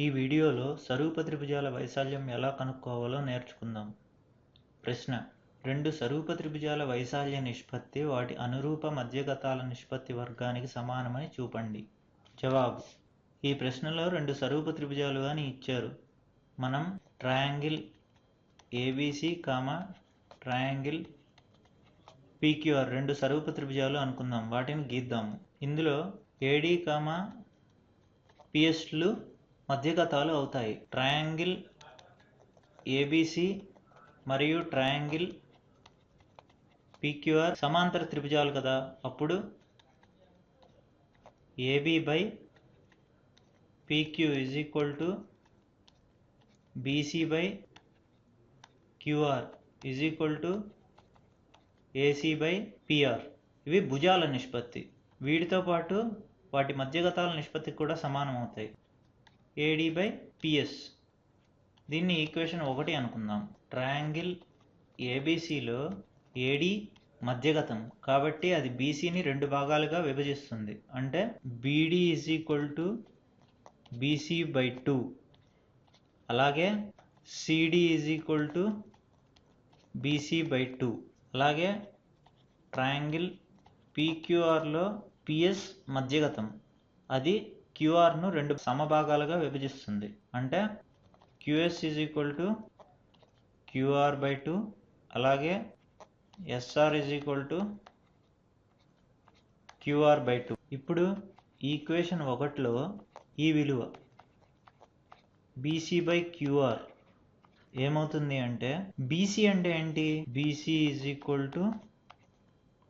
ఈ వీడియోలో సరూప త్రిభుజాల వైశాల్యం ఎలా కనుక్కోవాలో నేర్చుకుందాం. ప్రశ్న రెండు సరూప త్రిభుజాల వైశాల్య నిష్పత్తి వాటి అనురూప మధ్యగతాల నిష్పత్తి వర్గానికి సమానమని చూపండి. జవాబు ఈ ప్రశ్నలో రెండు సరూప త్రిభుజాలు అని ఇచ్చారు. మనం triangle ABC comma triangle PQR రెండు సరూప త్రిభుజాలు అనుకుందాం. వాటిని గీద్దాము. ఇందులో ఏడి కామా పిఎస్లు మధ్యగతాలు అవుతాయి. ట్రయాంగిల్ ఏబిసి మరియు ట్రయాంగిల్ పీక్యూఆర్ సమాంతర త్రిభుజాలు కదా. అప్పుడు AB by PQ is equal to BC by QR is equal to AC by PR ఇవి భుజాల నిష్పత్తి. వీటితో పాటు వాటి మధ్యగతాల నిష్పత్తి కూడా సమానం అవుతాయి. A D by P S దీన్ని ఈక్వేషన్ ఒకటి అనుకుందాం. ట్రయాంగిల్ ఏబిసిలో ఏడి మధ్యగతం. కాబట్టి అది బీసీని రెండు భాగాలుగా విభజిస్తుంది. అంటే BD is equal to BC by two అలాగే CD is equal to BC by two అలాగే ట్రయాంగిల్ పీక్యూఆర్లో పిఎస్ మధ్యగతం. అది క్యూఆర్ను రెండు సమభాగాలుగా విభజిస్తుంది. అంటే QS is equal to QR by two అలాగే SR is equal to QR by two. ఇప్పుడు ఈక్వేషన్ ఒకటిలో ఈ విలువ బీసీ బై క్యూఆర్ ఏమవుతుంది అంటే బీసీ అంటే ఏంటి? BC is equal to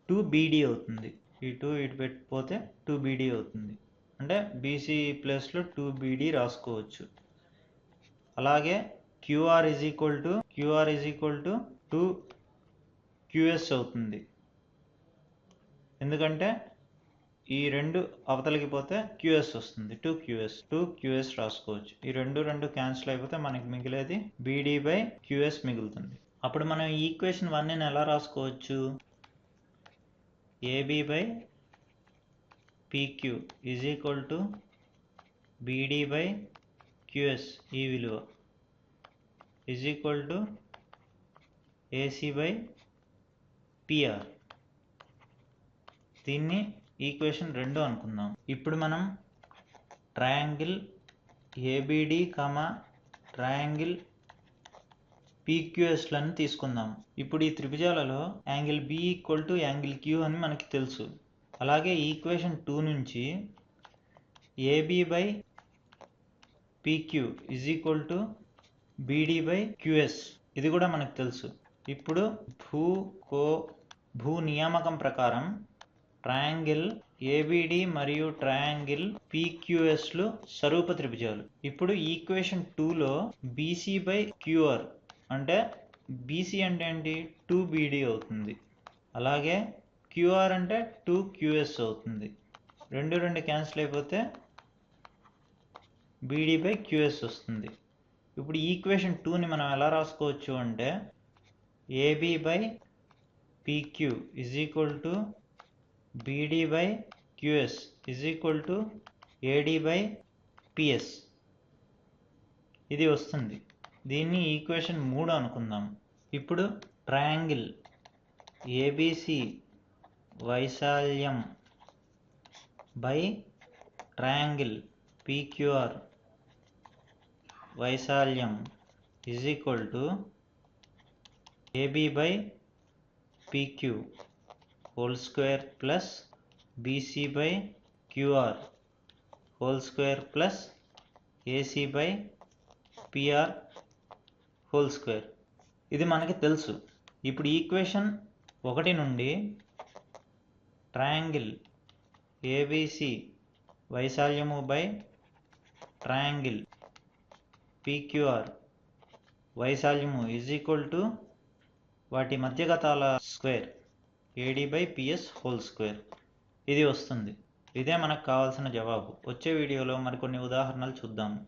two BD అవుతుంది. ఈ టూ ఇటు పెట్టిపోతే టూ బీడీ అవుతుంది. అంటే బీసీ ప్లస్లో టూ బీడీ రాసుకోవచ్చు. అలాగే QR is equal to QR is equal to two QS అవుతుంది. ఎందుకంటే ఈ రెండు అవతలకి పోతే క్యూఎస్ వస్తుంది. టూ క్యూఎస్ టూ క్యూఎస్ రాసుకోవచ్చు. ఈ రెండు రెండు క్యాన్సిల్ అయిపోతే మనకి మిగిలేది బీడీ బై క్యూఎస్ మిగులుతుంది. అప్పుడు మనం ఈక్వేషన్ వన్ని ఎలా రాసుకోవచ్చు? AB by PQ is equal to BD by QS ఈ విలువ is equal to AC by PR దీన్ని ఈక్వేషన్ రెండు అనుకుందాం. ఇప్పుడు మనం ట్రయాంగిల్ ఏబిడి కామా ట్రయాంగిల్ పీక్యూఎస్లను తీసుకుందాం. ఇప్పుడు ఈ త్రిభుజాలలో angle B equal to angle Q అని మనకి తెలుసు. అలాగే ఈక్వేషన్ టూ నుంచి AB by PQ is equal to BD by QS ఇది కూడా మనకు తెలుసు. ఇప్పుడు భూ కో భూ నియామకం ప్రకారం ట్రయాంగిల్ ఏబిడి మరియు ట్రయాంగిల్ పీక్యూఎస్లు స్వరూప త్రిభుజాలు. ఇప్పుడు ఈక్వేషన్ టూలో బీసీ బై క్యూఆర్ అంటే బీసీ అంటే ఏంటి? టూ బీడీ అవుతుంది. అలాగే క్యూఆర్ అంటే టూ క్యూఎస్ అవుతుంది. రెండు రెండు క్యాన్సిల్ అయిపోతే బీడీ బై క్యూఎస్ వస్తుంది. ఇప్పుడు ఈక్వేషన్ టూని మనం ఎలా రాసుకోవచ్చు అంటే AB by PQ is equal to BD by QS is equal to AD by PS. ఇది వస్తుంది. దీన్ని ఈక్వేషన్ మూడు అనుకుందాం. ఇప్పుడు ట్రయాంగిల్ ఏబిసి వైశాల్యం బై ట్రయాంగిల్ పీక్యూఆర్ వైశాల్యం is equal to AB by PQ whole square plus BC by QR whole square plus AC by PR whole square. ఇది మనకి తెలుసు. ఇప్పుడు ఈక్వేషన్ ఒకటి నుండి ట్రయాంగిల్ ఏబిసి వైశాల్యము బై ట్రయాంగిల్ పీక్యూఆర్ వైశాల్యము ఈజ్ ఈక్వల్ టు వాటి మధ్యగతాల square AD by PS whole square. ఇది వస్తుంది. ఇదే మనకు కావాల్సిన జవాబు. వచ్చే వీడియోలో మరికొన్ని ఉదాహరణలు చూద్దాము